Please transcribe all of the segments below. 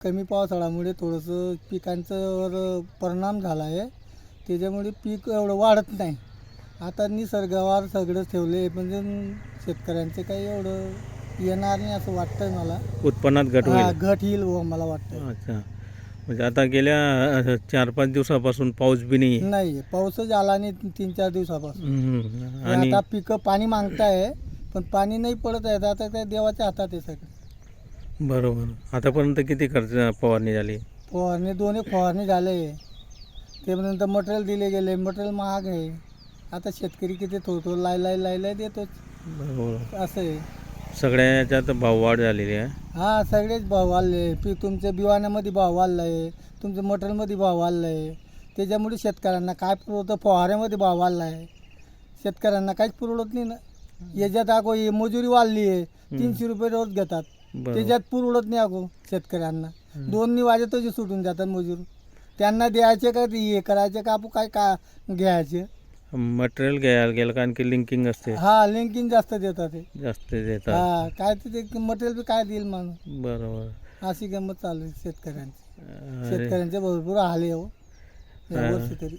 कमी पावसाळ्यामुळे थोडंसं पिकांच्यावर परिणाम झाला आहे. त्याच्यामुळे पीक एवढं वाढत नाही. आता निसर्गावर सगळं ठेवले म्हणजे शेतकऱ्यांचं काही एवढं येणार नाही असं वाटतंय मला. उत्पन्नात घट हा, होईल. घट येईल बुवा मला वाटतं अच्छा. म्हणजे आता गेल्या चार पाच दिवसापासून पाऊस बी नाही नाही पाऊसच आला नाही तीन चार दिवसापासून. हम्म. आणि आता पिकं पाणी मागताय पण पाणी नाही पडत आहे. आता काय देवाच्या हातात आहे सगळं. बरोबर. आतापर्यंत किती खर्च फवारणी झाली? फवारणी दोन्ही फवारणी झाले. ते नंतर मटेरियल दिले गेले. मटेरियल महाग आहे. आता शेतकरी किती थोडं थोडं लाय लाय लाय लाय देतोच. बरोबर. असं आहे. सगळ्या याच्यात भाववाढ झालेली आहे. हा सगळेच भाव वाढले. पी तुमच्या बिवाण्यामध्ये भाव वाढला आहे तुमच्या मटेरियलमध्ये भाव वाढला आहे त्याच्यामुळे शेतकऱ्यांना काय पुरवतं? फवाऱ्यामध्ये भाव वाढला आहे शेतकऱ्यांना काहीच पुरवत नाही ना. याच्यात अगो ही मजुरी वाढली आहे. तीनशे रुपये रोज घेतात. त्याच्यात पुरवत नाही अगो शेतकऱ्यांना. दोन्ही वाजेतच सुटून जातात मजूर. त्यांना द्यायचे का हे करायचे का काय का घ्यायचे? मटेरियल घ्यायला गेलं का आणखी लिंकिंग असते. हा लिंकिंग जास्त देतात ते जास्त देतात. हा काय ते मटेरियल बी काय देईल माणूस? बरोबर. अशी गंमत चालू आहे शेतकऱ्यांची. अरे, शेतकऱ्यांचे भरपूर हाल आहे हो. तरी.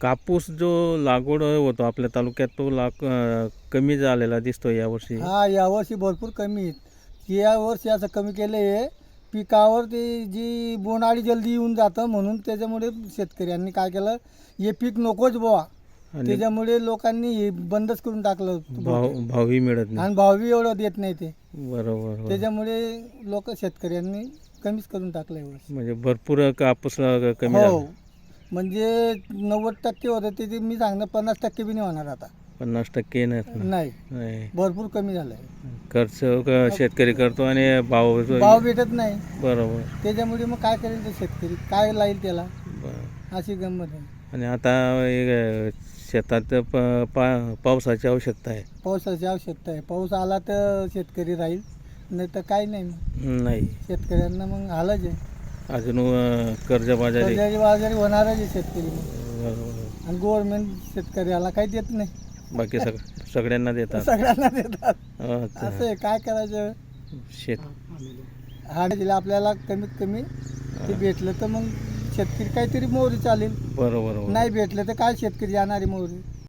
कापूस जो लागवड होतो आपल्या तालुक्यात तो लाग अ, कमी झालेला दिसतो यावर्षी हा यावर्षी भरपूर कमी आहेत. या वर्षी असं कमी केलं आहे पिकावर ते जी बोंडाळी जल्दी येऊन जातं म्हणून त्याच्यामुळे शेतकऱ्यांनी काय केलं हे पीक नकोच बुवा. आणि त्याच्यामुळे लोकांनी हे बंदच करून टाकलं. भाव भावही मिळत नाही. आणि भावही एवढं देत नाही ते. बरोबर त्याच्यामुळे लोक शेतकऱ्यांनी कमीच करून टाकलं यावर्षी म्हणजे भरपूर कापूस कमी हो. म्हणजे नव्वद टक्के होतं ते ते मी सांगणार पन्नास टक्के बी नाही होणार आता. पन्नास टक्के नाही नाही. नाही. भरपूर कमी झालंय. खर्च क- शेतकरी करतो आणि भाव भाव भेटत नाही. बरोबर. त्याच्यामुळे मग काय करेल ते शेतकरी? काय लाईल त्याला? बरं. अशी गंमत आहे. आणि आता शेतात प- पा- पावसाची आवश्यकता आहे. पावसाची आवश्यकता आहे. पाऊस आला तर शेतकरी राहील नाही तर काही नाही मग. नाही. शेतकऱ्यांना मग हालच आहे. अजून अ, कर्जबाजारी. कर्जाची बाजारी होणारच आहे शेतकरी. मग बरोबर. आणि गव्हर्नमेंट शेतकऱ्याला काही देत नाही. बाकी सग सगळ्यांना देतात. सगळ्यांना देतात. अच्छा. असं आहे काय करायचं? शेत. हा दिला आपल्याला कमीत कमी ते भेटलं तर मग शेतकरी काहीतरी मोहरी चालेल. बरोबर बरोबर. नाही भेटलं तर काय शेतकरी जाणारी मोहरी?